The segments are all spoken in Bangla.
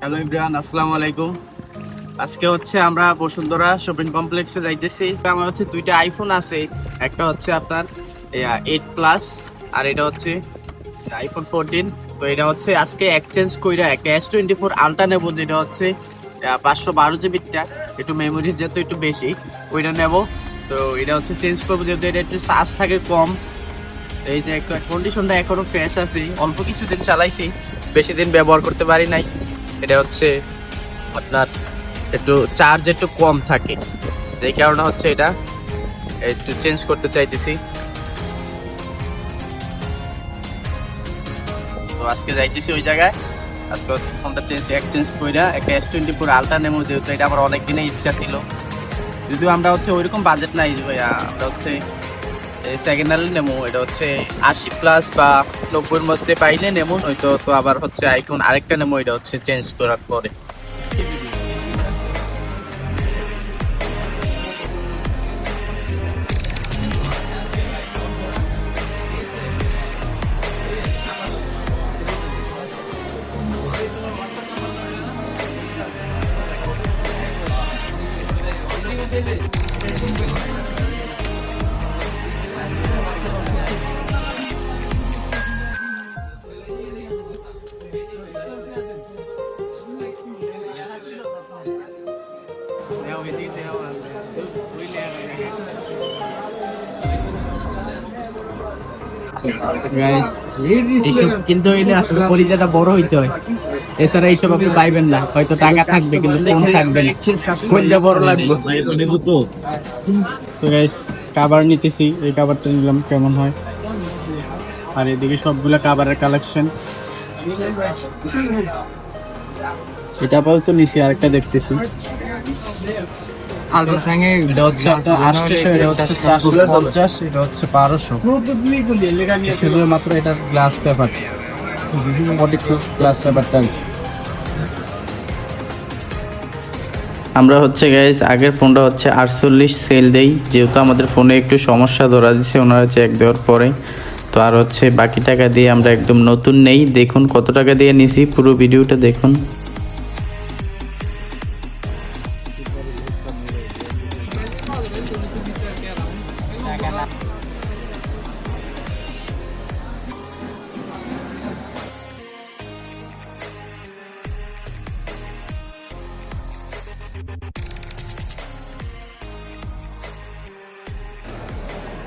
হ্যালো ইব্রাহান আসসালামু আলাইকুম। আজকে হচ্ছে আমরা বসুন্ধরা শপিং কমপ্লেক্সে যাইতেছি। আমার হচ্ছে দুইটা আইফোন আছে, একটা হচ্ছে আপনার এইট প্লাস আর এটা হচ্ছে আইফোন ফোরটিন তো এটা হচ্ছে আজকে এক্সচেঞ্জ কইরা একটা এস টোয়েন্টি ফোর আলট্রা নেব, যেটা হচ্ছে পাঁচশো বারো জিবিটা একটু মেমোরি যেহেতু একটু বেশি, ওইটা নেব। তো এটা হচ্ছে চেঞ্জ করব, যেহেতু এটা একটু চার্জ থাকে কম। এই যে কন্ডিশনটা এখনও ফ্রেশ আছে, অল্প কিছুদিন চালাইছি বেশি দিন ব্যবহার করতে পারি নাই। এটা হচ্ছে আপনার একটু চার্জ একটু কম থাকে। যেই কারণে হচ্ছে এটা একটু চেঞ্জ করতে চাইতেছি। তো আজকে যাইতেছি ওই জায়গায়। আজকে হচ্ছে ফোনটা চেঞ্জ এক্সচেঞ্জ কইরা একটা এস টোয়েন্টি ফোর আলট্রা নেব যেহেতু এটা আমার অনেক দিনের ইচ্ছা ছিল। যদিও আমরা হচ্ছে ওইরকম বাজেট নাই ভাইয়া, আমরা হচ্ছে সেকেন্ড হ্যান্ড নেব এটা হচ্ছে আশি প্লাস বা নব্বইয়ের মধ্যে পাইলে নেব নয়তো তো আবার হচ্ছে আইফোন আরেকটা নেব এটা হচ্ছে চেঞ্জ করার পরে। গাইস কিনতে হইলে আসলে বড় হইতে হয়। এছাড়া এইসব আপনি পাইবেন না হয়তো টাকা থাকবে কিন্তু ফোন থাকবে না। কইলে বড় লাগবে? তো গাইস কাবার নিতেছি এই কাবারটা নিলাম কেমন হয়? আর এদিকে সবগুলা কাবারের কালেকশন এটা আপাতত নিছি আরেকটা দেখতেছি। এটা হচ্ছে আপনার এটা হচ্ছে চারশো পঞ্চাশ এটা হচ্ছে বারোশো। শুধুমাত্র এটা গ্লাস পেপার গ্লাস পেপারটা আমরা হচ্ছে গাইজ আগের ফোনটা হচ্ছে আটচল্লিশ সেল দেই যেহেতু আমাদের ফোনে একটু সমস্যা ধরা দিচ্ছে ওনারা চেক দেওয়ার পরে। তো আর হচ্ছে বাকি টাকা দিয়ে আমরা একদম নতুন নেই। দেখুন কত টাকা দিয়ে নিছি, পুরো ভিডিওটা দেখুন।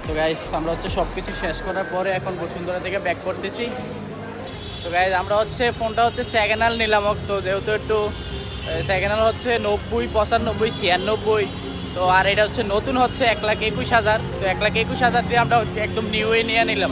তো গাইজ আমরা হচ্ছে সব কিছু শেষ করার পরে এখন বসুন্ধরা থেকে ব্যাক করতেছি। তো গাইজ আমরা হচ্ছে ফোনটা হচ্ছে সেকেন্ড নিলাম। তো যেহেতু একটু সেকেন্ড হচ্ছে নব্বই, পঁচানব্বই, ছিয়ানব্বই। তো আর এটা হচ্ছে নতুন হচ্ছে এক লাখ একুশ হাজার। তো এক লাখ একুশ হাজার দিয়ে আমরা একদম নিউয়ে নিয়ে নিলাম।